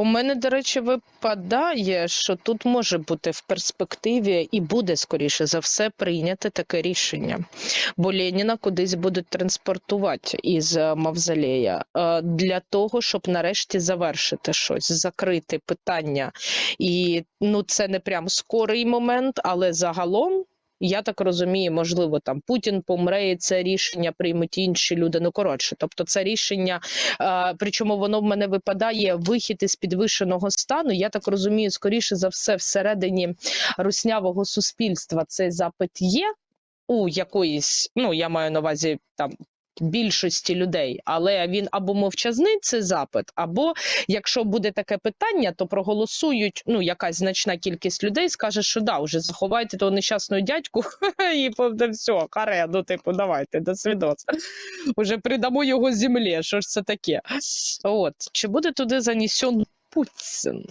У мене, до речі, випадає, що тут може бути в перспективі і буде, скоріше за все, прийняте таке рішення. Бо Леніна кудись будуть транспортувати із е, мавзолея е, для того, щоб нарешті завершити щось, закрити питання. І ну, це не прям скорий момент, але загалом. Я так розумію, можливо, там Путін помре, і це рішення приймуть інші люди. Ну коротше, тобто, це рішення, причому воно в мене випадає вихід із підвищеного стану. Я так розумію, скоріше за все, всередині руснявого суспільства цей запит є у якоїсь, ну я маю на увазі там. Більшості людей, але він або мовчазний цей запит, або якщо буде таке питання, то проголосують. Ну, якась значна кількість людей скаже, що да, вже заховайте того нещасного дядьку, і все, каре, ну типу, давайте до свідоць. Уже придамо його землі. Що ж це таке? От чи буде туди занесен Путін?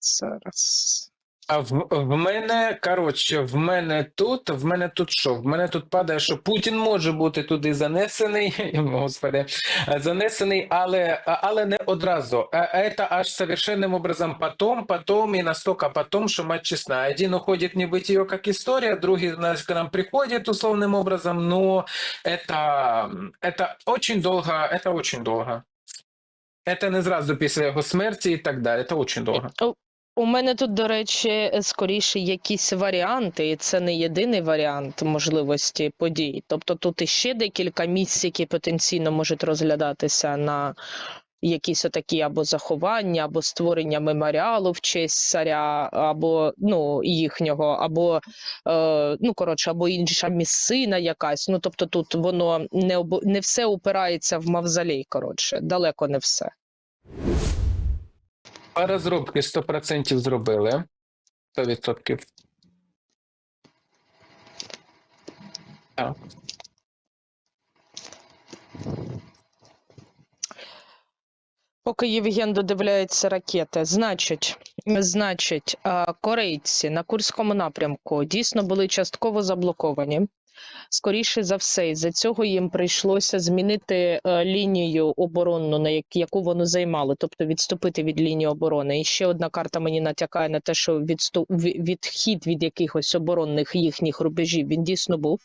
Зараз. А в, в мене, коротше, в мене тут, в мене тут що? В мене тут падає, що Путін може бути туди занесений, господи, занесений, але, але не одразу. Е, Это аж совершенным образом потом, потом и настолько потом, что мать честна. Один уходит не быть ее как история, другой значит, к нам приходит условным образом, но это, это очень долго, это очень долго. Это не зразу після його смерті і так далі. Це дуже довго. У мене тут, до речі, скоріше якісь варіанти, і це не єдиний варіант можливості подій. Тобто тут іще декілька місць, які потенційно можуть розглядатися на якісь отакі або заховання, або створення меморіалу в честь царя, або ну їхнього, або е, ну коротше, або інша місцина якась. Ну тобто тут воно не обо- не все упирається в мавзолей. Коротше, далеко не все. Розробки 100% зробили. 100%. Так. Поки Євген додивляється ракети, значить, значить, корейці на Курському напрямку дійсно були частково заблоковані. Скоріше за все, із-за цього їм прийшлося змінити е, лінію оборонну, на як- яку вони займали, тобто відступити від лінії оборони. І ще одна карта мені натякає на те, що відступ відхід від якихось оборонних їхніх рубежів він дійсно був.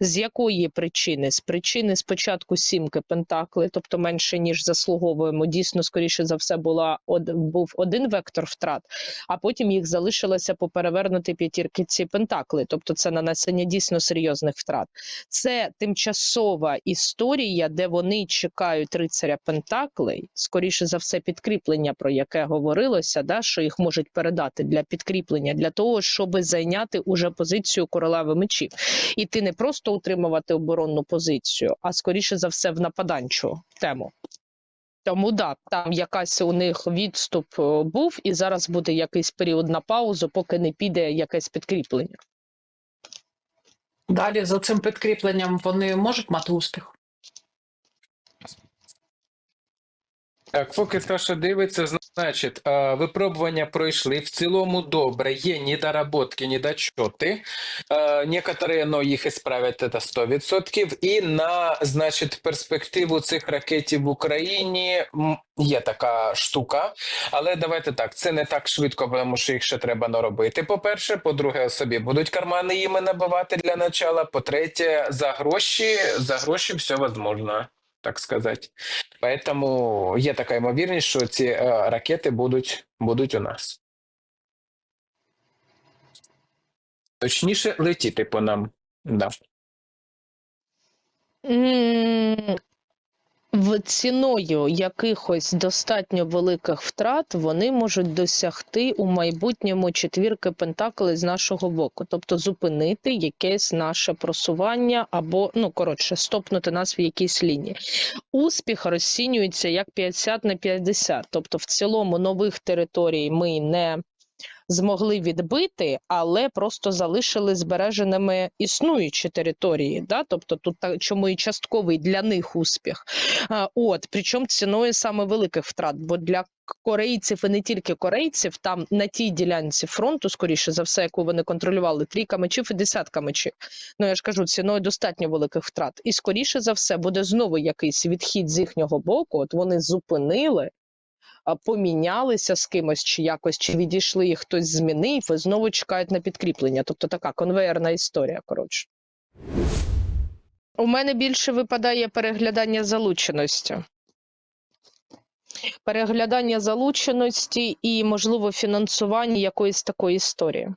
З якої причини? З причини спочатку сімки пентакли, тобто менше ніж заслуговуємо. Дійсно, скоріше за все, була був один вектор втрат, а потім їх залишилося поперевернути п'ятірки ці пентакли. Тобто, це нанесення дійсно серйозних втрат. Це тимчасова історія, де вони чекають рицаря Пентаклей, скоріше за все, підкріплення, про яке говорилося, да, що їх можуть передати для підкріплення, для того, щоб зайняти уже позицію королеви мечів. І ти не просто утримувати оборонну позицію, а скоріше за все в нападанчу тему. Тому да, там якась у них відступ е, був, і зараз буде якийсь період на паузу, поки не піде якесь підкріплення. Далі за цим підкріпленням вони можуть мати успіх. Так, поки Саша дивиться, значить, випробування пройшли. В цілому добре. Є недоработки, недочоти. Е, Некоторые, но їх ісправять, це 100%. І на, значить, перспективу цих ракетів в Україні є така штука. Але давайте так, це не так швидко, тому що їх ще треба наробити. По-перше, по-друге, собі будуть кармани їми набивати для начала. По-третє, за гроші, за гроші все возможно, так сказати. Поэтому є така ймовірність, що ці е, ракети будуть, будуть у нас. Точніше, летіти по нам. Да. В ціною якихось достатньо великих втрат вони можуть досягти у майбутньому четвірки пентаклей з нашого боку, тобто зупинити якесь наше просування або, ну коротше, стопнути нас в якійсь лінії. Успіх розцінюється як 50 на 50, тобто в цілому нових територій ми не змогли відбити, але просто залишили збереженими існуючі території. Да? Тобто тут чому і частковий для них успіх. От причому ціною саме великих втрат, бо для корейців і не тільки корейців, там на тій ділянці фронту, скоріше за все, яку вони контролювали, трійка мечів і десятка мечів. Ну я ж кажу, ціною достатньо великих втрат. І скоріше за все буде знову якийсь відхід з їхнього боку. От вони зупинили помінялися з кимось, чи якось, чи відійшли, і хтось змінив, і знову чекають на підкріплення. Тобто така конвеєрна історія. Коротше. У мене більше випадає переглядання залученості. Переглядання залученості і, можливо, фінансування якоїсь такої історії.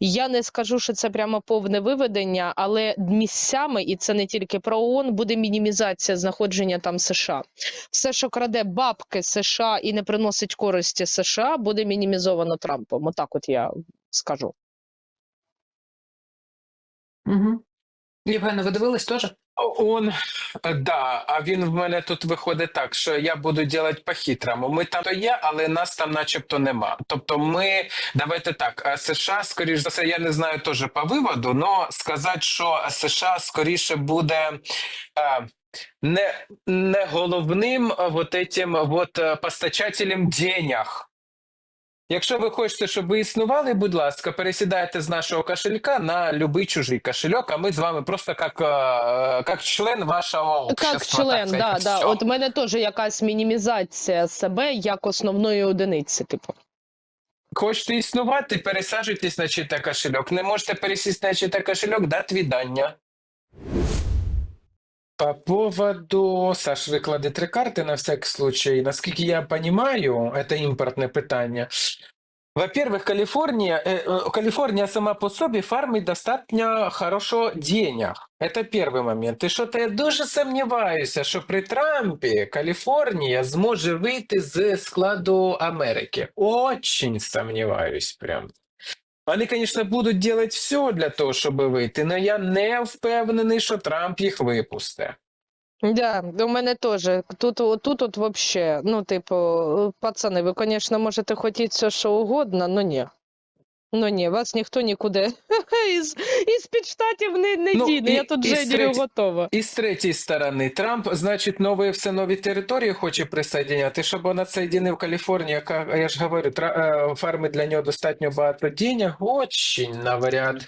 Я не скажу, що це прямо повне виведення, але місцями, і це не тільки про ООН, буде мінімізація знаходження там США. Все, що краде бабки США і не приносить користі США, буде мінімізовано Трампом. Отак, от я скажу. Угу. Євгене, ви дивились теж? Он, да, а він в мене тут виходить так, що я буду робити по-хитрому. Ми там то є, але нас там начебто нема. Тобто ми, давайте так, США, скоріш за все, я не знаю теж по виводу, але сказати, що США скоріше буде е, не, не головним вот этим вот е, постачателем денег. Якщо ви хочете, щоб ви існували, будь ласка, пересідайте з нашого кошелька на будь-який чужий кошельок, а ми з вами просто як, е, як член вашого Як член, так да, да. От у мене теж якась мінімізація себе як основної одиниці, типу. Хочете існувати, пересаджуйтесь на чита кошельок. Не можете пересісти на чита кошельок, дать віддання. По поводу... Саш, виклади три карти на всякий случай. Наскільки я понимаю, это імпортне питання. Во-первых, Калифорния, э, э, Калифорния сама по собі фармить достатньо хорошо денег. Это первый момент. І що-то я дуже сумніваюся, що при Трампі Каліфорнія зможе вийти з складу Америки. Очень сомневаюсь прям. Вони, звісно, будуть делать все для того, щоб вийти, але я не впевнений, що Трамп їх випусте. Да, у мене теж. Тут, тут от вообще, ну, типу, пацани, ви, звісно, можете хотіти все, що угодно, але ні. Ну ні, вас ніхто нікуди із, із під штатів не, не Ну, діне. і- Я тут і Женю готова. І з третьої сторони, Трамп, значить, нові все нові території хоче присоединяти, щоб він в Каліфорнію, яка, я ж говорю, тра, е, фарми для нього достатньо багато денег, очень навряд.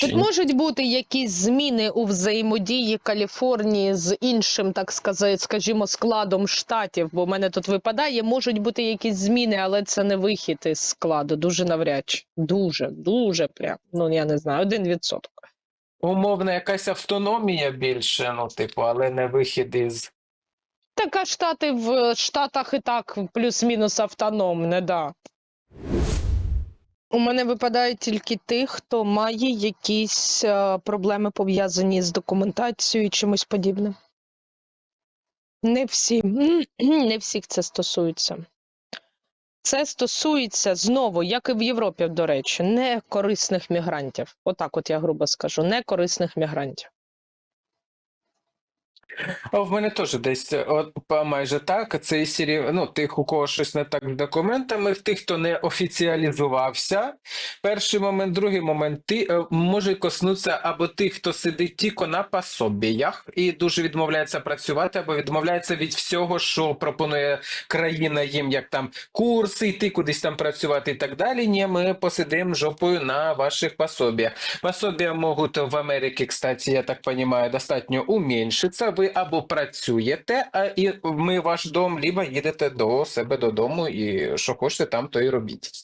Тут можуть бути якісь зміни у взаємодії Каліфорнії з іншим, так сказати, скажімо, складом штатів, бо в мене тут випадає, можуть бути якісь зміни, але це не вихід із складу. Дуже навряд чи. Дуже, дуже прям. Ну я не знаю, один відсоток. Умовна якась автономія більше, ну, типу, але не вихід із. Так, штати в Штатах і так плюс-мінус автономне, да. У мене випадають тільки тих, хто має якісь е, проблеми пов'язані з документацією і чимось подібним. Не всі, не всіх це стосується. Це стосується знову, як і в Європі, до речі, не корисних мігрантів. Отак, от я грубо скажу, не корисних мігрантів. А в мене теж десь е, от, майже так. Це серії, ну, тих, у кого щось не так з документами, тих, хто не офіціалізувався. Перший момент, другий момент, ти е, може коснутися або тих, хто сидить тільки на пособіях і дуже відмовляється працювати, або відмовляється від всього, що пропонує країна їм, як там курси, йти кудись там працювати і так далі. Ні, ми посидимо жопою на ваших пособіях. Пособия можуть в Америці, кстати, я так понимаю, достатньо уменьшиться. Ви або працюєте, а і ми ваш дом, либо їдете до себе додому, і що хочете там, то і робіть.